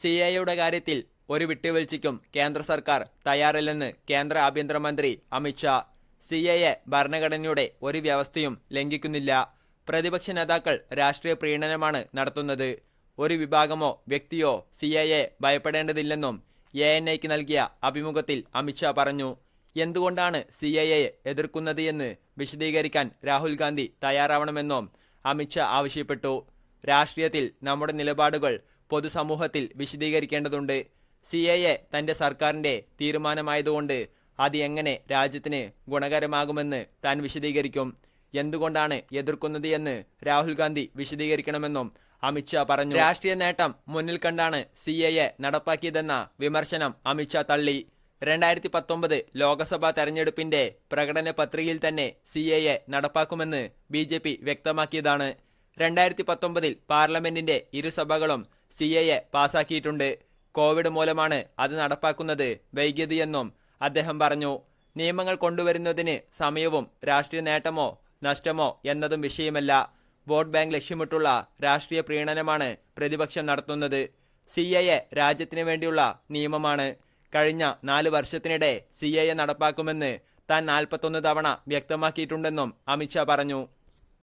C എയുടെ കാര്യത്തിൽ ഒരു വിട്ടുവീഴ്ചയ്ക്കും കേന്ദ്ര സർക്കാർ തയ്യാറില്ലെന്ന് കേന്ദ്ര ആഭ്യന്തരമന്ത്രി അമിത്ഷാ സി എ ഭരണഘടനയുടെ ഒരു വ്യവസ്ഥയും ലംഘിക്കുന്നില്ല. പ്രതിപക്ഷ നേതാക്കൾ രാഷ്ട്രീയ പ്രീണനമാണ് നടത്തുന്നത്. ഒരു വിഭാഗമോ വ്യക്തിയോ സി എ ഭയപ്പെടേണ്ടതില്ലെന്നും എ എൻ ഐക്ക് നൽകിയ അഭിമുഖത്തിൽ അമിത്ഷാ പറഞ്ഞു. എന്തുകൊണ്ടാണ് സി എ എതിർക്കുന്നത് എന്ന് വിശദീകരിക്കാൻ രാഹുൽ ഗാന്ധി തയ്യാറാവണമെന്നും അമിത്ഷാ ആവശ്യപ്പെട്ടു. രാഷ്ട്രീയത്തിൽ നമ്മുടെ നിലപാടുകൾ പൊതുസമൂഹത്തിൽ വിശദീകരിക്കേണ്ടതുണ്ട്. സി എ തന്റെ സർക്കാരിന്റെ തീരുമാനമായതുകൊണ്ട് അത് എങ്ങനെ രാജ്യത്തിന് ഗുണകരമാകുമെന്ന് താൻ വിശദീകരിക്കും. എന്തുകൊണ്ടാണ് എതിർക്കുന്നത് എന്ന് രാഹുൽ ഗാന്ധി വിശദീകരിക്കണമെന്നും അമിത്ഷാ പറഞ്ഞു. രാഷ്ട്രീയ നേട്ടം മുന്നിൽ കണ്ടാണ് സി എ നടപ്പാക്കിയതെന്ന വിമർശനം അമിത്ഷാ തള്ളി. രണ്ടായിരത്തി പത്തൊമ്പത് ലോക്സഭാ തെരഞ്ഞെടുപ്പിന്റെ പ്രകടന പത്രികയിൽ തന്നെ സി എ നടപ്പാക്കുമെന്ന് ബി ജെ പി വ്യക്തമാക്കിയതാണ്. രണ്ടായിരത്തി പത്തൊമ്പതിൽ പാർലമെന്റിന്റെ ഇരുസഭകളും സി എ പാസാക്കിയിട്ടുണ്ട്. കോവിഡ് മൂലമാണ് അത് നടപ്പാക്കുന്നത് വൈകിയതെന്നും അദ്ദേഹം പറഞ്ഞു. നിയമങ്ങൾ കൊണ്ടുവരുന്നതിന് സമയവും രാഷ്ട്രീയ നേട്ടമോ നഷ്ടമോ എന്നതും വിഷയമല്ല. വോട്ട് ബാങ്ക് ലക്ഷ്യമിട്ടുള്ള രാഷ്ട്രീയ പ്രീണനമാണ് പ്രതിപക്ഷം നടത്തുന്നത്. സി എ രാജ്യത്തിന് വേണ്ടിയുള്ള നിയമമാണ്. കഴിഞ്ഞ നാല് വർഷത്തിനിടെ സി എ നടപ്പാക്കുമെന്ന് താൻ നാൽപ്പത്തൊന്ന് തവണ വ്യക്തമാക്കിയിട്ടുണ്ടെന്നും അമിത്ഷാ പറഞ്ഞു.